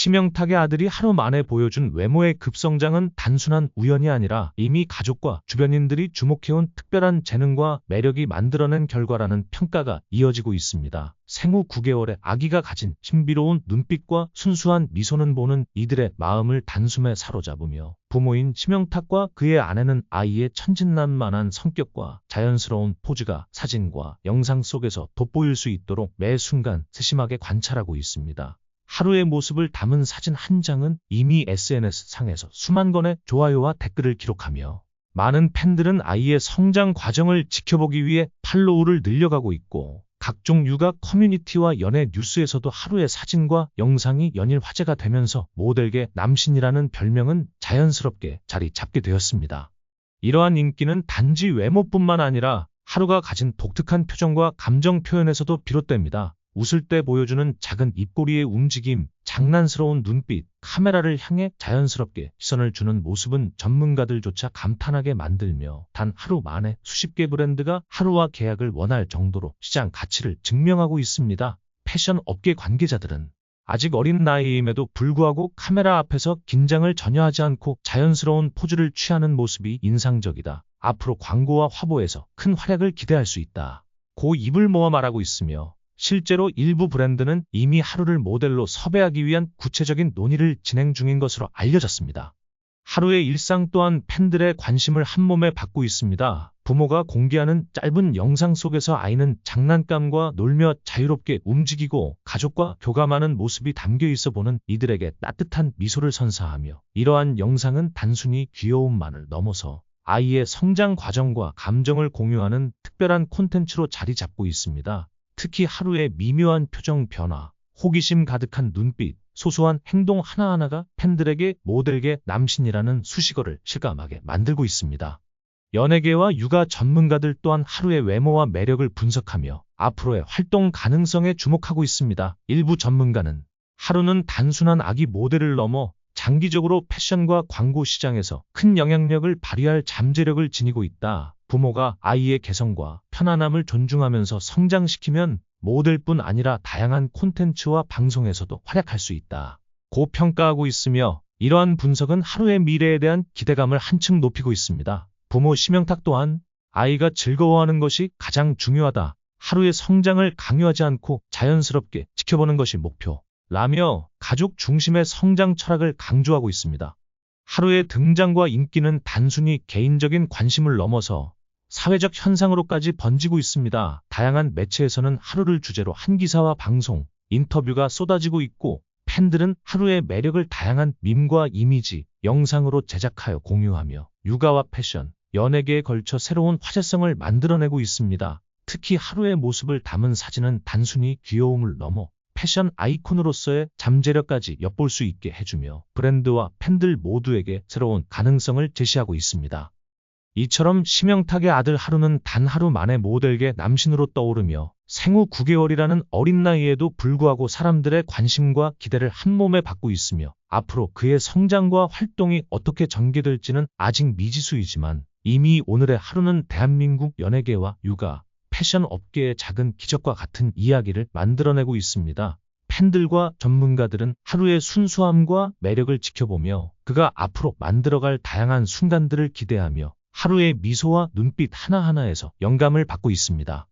심영탁의 아들이 하루 만에 보여준 외모의 급성장은 단순한 우연이 아니라 이미 가족과 주변인들이 주목해온 특별한 재능과 매력이 만들어낸 결과라는 평가가 이어지고 있습니다. 생후 9개월의 아기가 가진 신비로운 눈빛과 순수한 미소는 보는 이들의 마음을 단숨에 사로잡으며 부모인 심영탁과 그의 아내는 아이의 천진난만한 성격과 자연스러운 포즈가 사진과 영상 속에서 돋보일 수 있도록 매 순간 세심하게 관찰하고 있습니다. 하루의 모습을 담은 사진 한 장은 이미 SNS상에서 수만 건의 좋아요와 댓글을 기록하며 많은 팬들은 아이의 성장 과정을 지켜보기 위해 팔로우를 늘려가고 있고 각종 육아 커뮤니티와 연예 뉴스에서도 하루의 사진과 영상이 연일 화제가 되면서 모델계 남신이라는 별명은 자연스럽게 자리 잡게 되었습니다. 이러한 인기는 단지 외모뿐만 아니라 하루가 가진 독특한 표정과 감정 표현에서도 비롯됩니다. 웃을 때 보여주는 작은 입꼬리의 움직임, 장난스러운 눈빛, 카메라를 향해 자연스럽게 시선을 주는 모습은 전문가들조차 감탄하게 만들며 단 하루 만에 수십 개 브랜드가 하루와 계약을 원할 정도로 시장 가치를 증명하고 있습니다. 패션 업계 관계자들은 아직 어린 나이임에도 불구하고 카메라 앞에서 긴장을 전혀 하지 않고 자연스러운 포즈를 취하는 모습이 인상적이다. 앞으로 광고와 화보에서 큰 활약을 기대할 수 있다. 고 입을 모아 말하고 있으며 실제로 일부 브랜드는 이미 하루를 모델로 섭외하기 위한 구체적인 논의를 진행 중인 것으로 알려졌습니다. 하루의 일상 또한 팬들의 관심을 한몸에 받고 있습니다. 부모가 공개하는 짧은 영상 속에서 아이는 장난감과 놀며 자유롭게 움직이고 가족과 교감하는 모습이 담겨 있어 보는 이들에게 따뜻한 미소를 선사하며 이러한 영상은 단순히 귀여움만을 넘어서 아이의 성장 과정과 감정을 공유하는 특별한 콘텐츠로 자리 잡고 있습니다. 특히 하루의 미묘한 표정 변화, 호기심 가득한 눈빛, 소소한 행동 하나하나가 팬들에게 모델계 남신이라는 수식어를 실감하게 만들고 있습니다. 연예계와 육아 전문가들 또한 하루의 외모와 매력을 분석하며 앞으로의 활동 가능성에 주목하고 있습니다. 일부 전문가는 하루는 단순한 아기 모델을 넘어 장기적으로 패션과 광고 시장에서 큰 영향력을 발휘할 잠재력을 지니고 있다. 부모가 아이의 개성과 편안함을 존중하면서 성장시키면 모델뿐 아니라 다양한 콘텐츠와 방송에서도 활약할 수 있다. 고평가하고 있으며 이러한 분석은 하루의 미래에 대한 기대감을 한층 높이고 있습니다. 부모 심영탁 또한 아이가 즐거워하는 것이 가장 중요하다. 하루의 성장을 강요하지 않고 자연스럽게 지켜보는 것이 목표. 라며 가족 중심의 성장 철학을 강조하고 있습니다. 하루의 등장과 인기는 단순히 개인적인 관심을 넘어서 사회적 현상으로까지 번지고 있습니다. 다양한 매체에서는 하루를 주제로 한 기사와 방송, 인터뷰가 쏟아지고 있고 팬들은 하루의 매력을 다양한 밈과 이미지, 영상으로 제작하여 공유하며 육아와 패션, 연예계에 걸쳐 새로운 화제성을 만들어내고 있습니다. 특히 하루의 모습을 담은 사진은 단순히 귀여움을 넘어 패션 아이콘으로서의 잠재력까지 엿볼 수 있게 해주며 브랜드와 팬들 모두에게 새로운 가능성을 제시하고 있습니다. 이처럼 심영탁의 아들 하루는 단 하루 만에 모델계 남신으로 떠오르며 생후 9개월이라는 어린 나이에도 불구하고 사람들의 관심과 기대를 한 몸에 받고 있으며 앞으로 그의 성장과 활동이 어떻게 전개될지는 아직 미지수이지만 이미 오늘의 하루는 대한민국 연예계와 육아, 패션 업계의 작은 기적과 같은 이야기를 만들어내고 있습니다. 팬들과 전문가들은 하루의 순수함과 매력을 지켜보며 그가 앞으로 만들어갈 다양한 순간들을 기대하며 하루의 미소와 눈빛 하나하나에서 영감을 받고 있습니다.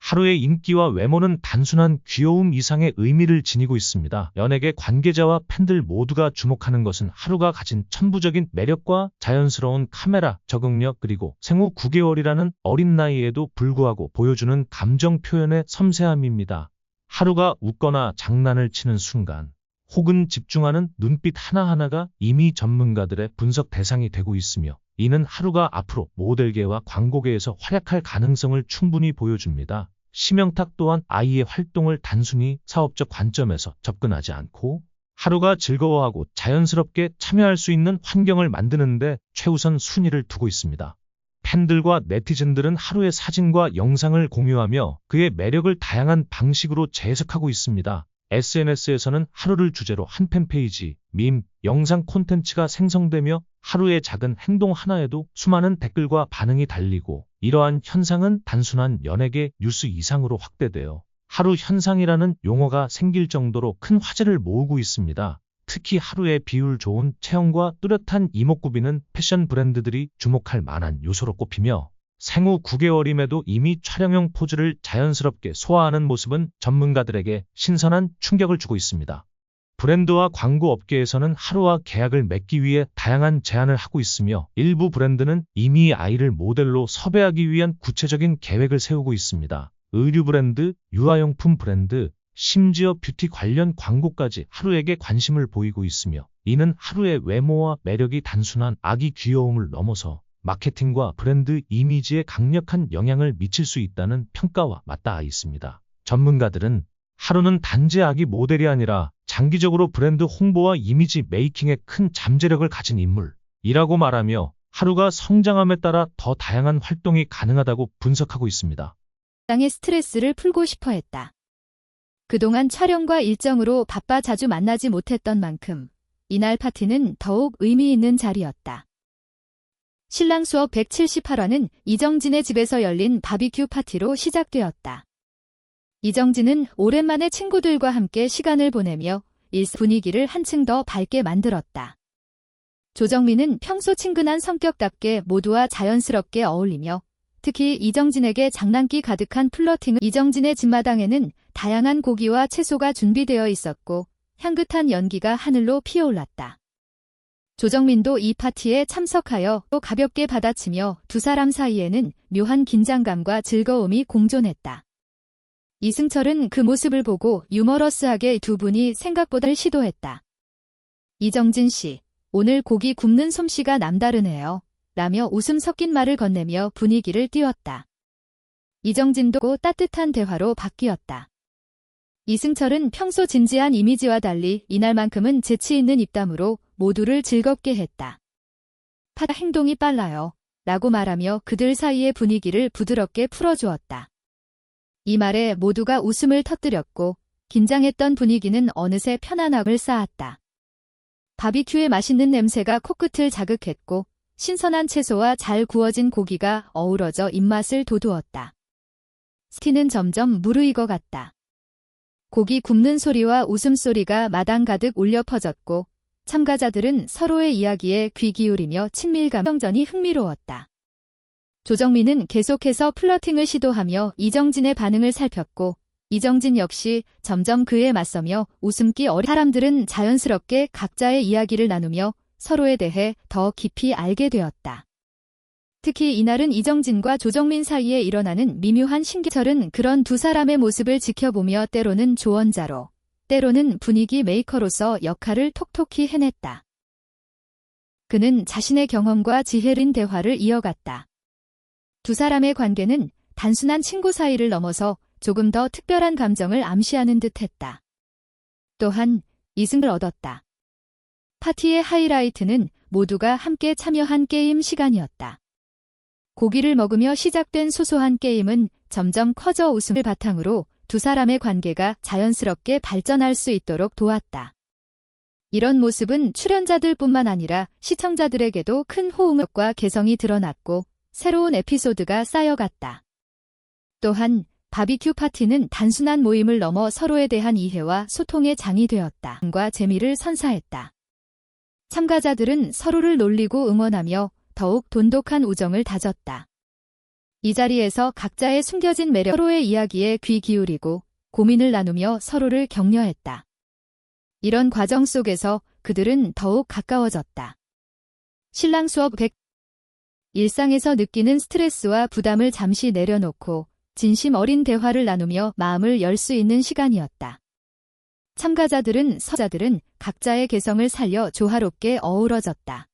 하루의 인기와 외모는 단순한 귀여움 이상의 의미를 지니고 있습니다. 연예계 관계자와 팬들 모두가 주목하는 것은 하루가 가진 천부적인 매력과 자연스러운 카메라 적응력 그리고 생후 9개월이라는 어린 나이에도 불구하고 보여주는 감정 표현의 섬세함입니다. 하루가 웃거나 장난을 치는 순간 혹은 집중하는 눈빛 하나하나가 이미 전문가들의 분석 대상이 되고 있으며 이는 하루가 앞으로 모델계와 광고계에서 활약할 가능성을 충분히 보여줍니다. 심영탁 또한 아이의 활동을 단순히 사업적 관점에서 접근하지 않고 하루가 즐거워하고 자연스럽게 참여할 수 있는 환경을 만드는데 최우선 순위를 두고 있습니다. 팬들과 네티즌들은 하루의 사진과 영상을 공유하며 그의 매력을 다양한 방식으로 재해석하고 있습니다. SNS에서는 하루를 주제로 한 팬페이지, 밈, 영상 콘텐츠가 생성되며 하루의 작은 행동 하나에도 수많은 댓글과 반응이 달리고 이러한 현상은 단순한 연예계 뉴스 이상으로 확대되어 하루 현상이라는 용어가 생길 정도로 큰 화제를 모으고 있습니다. 특히 하루의 비율 좋은 체형과 뚜렷한 이목구비는 패션 브랜드들이 주목할 만한 요소로 꼽히며 생후 9개월임에도 이미 촬영용 포즈를 자연스럽게 소화하는 모습은 전문가들에게 신선한 충격을 주고 있습니다. 브랜드와 광고 업계에서는 하루와 계약을 맺기 위해 다양한 제안을 하고 있으며 일부 브랜드는 이미 아이를 모델로 섭외하기 위한 구체적인 계획을 세우고 있습니다. 의류 브랜드, 유아용품 브랜드, 심지어 뷰티 관련 광고까지 하루에게 관심을 보이고 있으며 이는 하루의 외모와 매력이 단순한 아기 귀여움을 넘어서 마케팅과 브랜드 이미지에 강력한 영향을 미칠 수 있다는 평가와 맞닿아 있습니다. 전문가들은 하루는 단지 아기 모델이 아니라 장기적으로 브랜드 홍보와 이미지 메이킹에 큰 잠재력을 가진 인물이라고 말하며 하루가 성장함에 따라 더 다양한 활동이 가능하다고 분석하고 있습니다. 땅의 스트레스를 풀고 싶어 했다. 그동안 촬영과 일정으로 바빠 자주 만나지 못했던 만큼 이날 파티는 더욱 의미 있는 자리였다. 신랑 수업 178화는 이정진의 집에서 열린 바비큐 파티로 시작되었다. 이정진은 오랜만에 친구들과 함께 시간을 보내며 일 분위기를 한층 더 밝게 만들었다. 조정민은 평소 친근한 성격답게 모두와 자연스럽게 어울리며 특히 이정진에게 장난기 가득한 플러팅을 이정진의 집마당에는 다양한 고기와 채소가 준비되어 있었고 향긋한 연기가 하늘로 피어올랐다. 조정민도 이 파티에 참석하여 또 가볍게 받아치며 두 사람 사이에는 묘한 긴장감과 즐거움이 공존했다. 이승철은 그 모습을 보고 유머러스하게 두 분이 생각보다 시도했다. 이정진 씨, 오늘 고기 굽는 솜씨가 남다르네요. 라며 웃음 섞인 말을 건네며 분위기를 띄웠다. 이정진도 따뜻한 대화로 바뀌었다. 이승철은 평소 진지한 이미지와 달리 이날만큼은 재치 있는 입담으로 모두를 즐겁게 했다. 파다 행동이 빨라요. 라고 말하며 그들 사이의 분위기를 부드럽게 풀어주었다. 이 말에 모두가 웃음을 터뜨렸고 긴장했던 분위기는 어느새 편안함을 쌓았다. 바비큐의 맛있는 냄새가 코끝을 자극했고 신선한 채소와 잘 구워진 고기가 어우러져 입맛을 돋우었다. 스티는 점점 무르익어 갔다. 고기 굽는 소리와 웃음소리가 마당 가득 울려 퍼졌고 참가자들은 서로의 이야기에 귀 기울이며 친밀감 정전이 흥미로웠다. 조정민은 계속해서 플러팅을 시도하며 이정진의 반응을 살폈고 이정진 역시 점점 그에 맞서며 웃음기 어린 사람들은 자연스럽게 각자의 이야기를 나누며 서로에 대해 더 깊이 알게 되었다. 특히 이날은 이정진과 조정민 사이에 일어나는 미묘한 신기철은 그런 두 사람의 모습을 지켜보며 때로는 조언자로, 때로는 분위기 메이커로서 역할을 톡톡히 해냈다. 그는 자신의 경험과 지혜린 대화를 이어갔다. 두 사람의 관계는 단순한 친구 사이를 넘어서 조금 더 특별한 감정을 암시하는 듯 했다. 또한 이승을 얻었다. 파티의 하이라이트는 모두가 함께 참여한 게임 시간이었다. 고기를 먹으며 시작된 소소한 게임은 점점 커져 웃음을 바탕으로 두 사람의 관계가 자연스럽게 발전할 수 있도록 도왔다. 이런 모습은 출연자들뿐만 아니라 시청자들에게도 큰 호응과 개성이 드러났고 새로운 에피소드가 쌓여갔다. 또한 바비큐 파티는 단순한 모임을 넘어 서로에 대한 이해와 소통의 장이 되었다. 과 재미를 선사했다. 참가자들은 서로를 놀리고 응원하며 더욱 돈독한 우정을 다졌다. 이 자리에서 각자의 숨겨진 매력, 서로의 이야기에 귀 기울이고 고민을 나누며 서로를 격려했다. 이런 과정 속에서 그들은 더욱 가까워졌다. 신랑 수업 100 일상에서 느끼는 스트레스와 부담을 잠시 내려놓고 진심 어린 대화를 나누며 마음을 열 수 있는 시간이었다. 참가자들은 서자들은 각자의 개성을 살려 조화롭게 어우러졌다.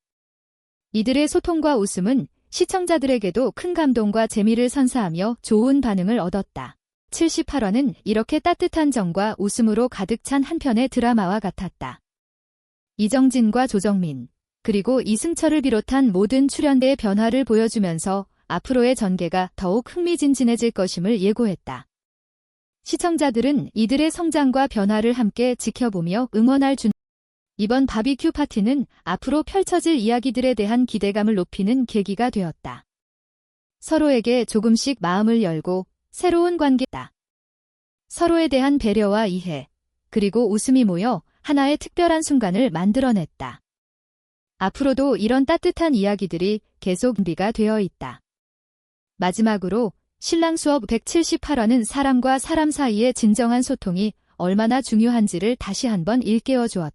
이들의 소통과 웃음은 시청자들에게도 큰 감동과 재미를 선사하며 좋은 반응을 얻었다. 78화는 이렇게 따뜻한 정과 웃음으로 가득 찬 한편의 드라마와 같았다. 이정진과 조정민, 그리고 이승철을 비롯한 모든 출연대의 변화를 보여주면서 앞으로의 전개가 더욱 흥미진진해질 것임을 예고했다. 시청자들은 이들의 성장과 변화를 함께 지켜보며 응원할 준 이번 바비큐 파티는 앞으로 펼쳐질 이야기들에 대한 기대감을 높이는 계기가 되었다. 서로에게 조금씩 마음을 열고 새로운 관계다. 서로에 대한 배려와 이해, 그리고 웃음이 모여 하나의 특별한 순간을 만들어냈다. 앞으로도 이런 따뜻한 이야기들이 계속 준비가 되어 있다. 마지막으로 신랑 수업 178화는 사람과 사람 사이의 진정한 소통이 얼마나 중요한지를 다시 한번 일깨워 주었다.